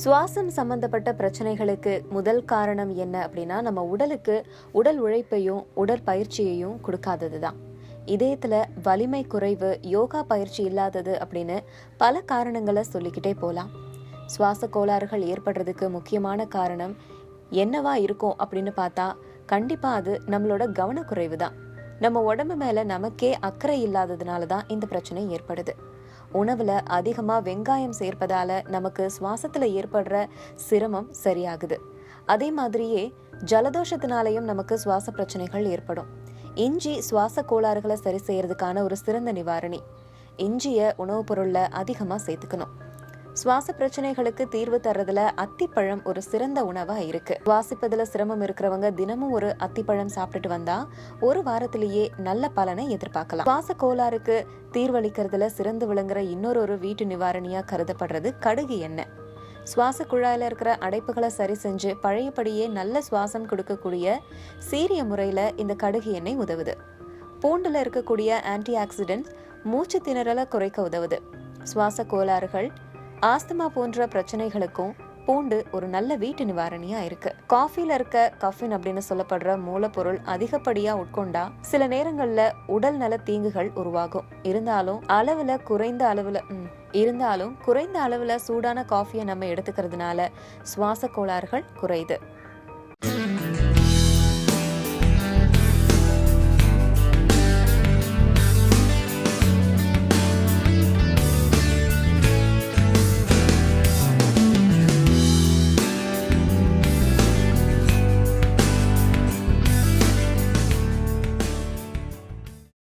சுவாசம் சம்பந்தப்பட்ட பிரச்சனைகளுக்கு முதல் காரணம் என்ன அப்படின்னா நம்ம உடலுக்கு உடல் உழைப்பையும் உடற்பயிற்சியையும் கொடுக்காதது தான் இதயத்துல வலிமை குறைவு யோகா பயிற்சி இல்லாதது அப்படின்னு பல காரணங்களை சொல்லிக்கிட்டே போலாம். சுவாச கோளாறுகள் ஏற்படுறதுக்கு முக்கியமான காரணம் என்னவா இருக்கும் அப்படின்னு பார்த்தா கண்டிப்பா அது நம்மளோட கவனக்குறைவு தான் நம்ம உடம்பு மேல நமக்கே அக்கறை இல்லாததுனால தான் இந்த பிரச்சனை ஏற்படுது. உணவுல அதிகமா வெங்காயம் சேர்ப்பதால நமக்கு சுவாசத்துல ஏற்படுற சிரமம் சரியாகுது. அதே மாதிரியே ஜலதோஷத்தினாலையும் நமக்கு சுவாச பிரச்சனைகள் ஏற்படும். இஞ்சி சுவாச கோளாறுகளை சரி செய்யறதுக்கான ஒரு சிறந்த நிவாரணி. இஞ்சிய உணவுப் பொருள்ல அதிகமா சேர்த்துக்கணும். சுவாச பிரச்சனைகளுக்கு தீர்வு தர்றதுல அத்திப்பழம் ஒரு சிறந்த உணவா இருக்கு. சுவாசிப்பதுல சிரமம் இருக்கிறவங்க தினமும் ஒரு அத்திப்பழம் சாப்பிட்டுட்டு வந்தா ஒரு வாரத்திலேயே நல்ல பலனை எதிர்பார்க்கலாம். சுவாச கோளாறுக்கு தீர்வளிக்கிறதுல சிறந்து விளங்குற இன்னொரு ஒரு வீட்டு நிவாரணியா கருதப்படுறது கடுகு எண்ணெய். சுவாச குழாயில் இருக்கிற அடைப்புகளை சரி செஞ்சு பழையபடியே நல்ல சுவாசம் கொடுக்கக்கூடிய சீரிய முறையில் இந்த கடுகு எண்ணெய் உதவுது. பூண்டில் இருக்கக்கூடிய ஆன்டி ஆக்சிடென்ட் மூச்சு திணறலை குறைக்க உதவுது. சுவாச கோளாறுகள் ஆஸ்துமா போன்ற பிரச்சனைகளுக்கும் பூண்டு ஒரு நல்ல வீட்டு நிவாரணியா இருக்கு. காஃபில இருக்க கஃபின் அப்படின்னு சொல்லப்படுற மூலப்பொருள் அதிகப்படியா உட்கொண்டா சில நேரங்கள்ல உடல் நல தீங்குகள் உருவாகும். இருந்தாலும் அளவுல குறைந்த அளவுல இருந்தாலும் குறைந்த அளவுல சூடான காஃபியை நம்ம எடுத்துக்கிறதுனால சுவாச கோளாறுகள் குறையுது.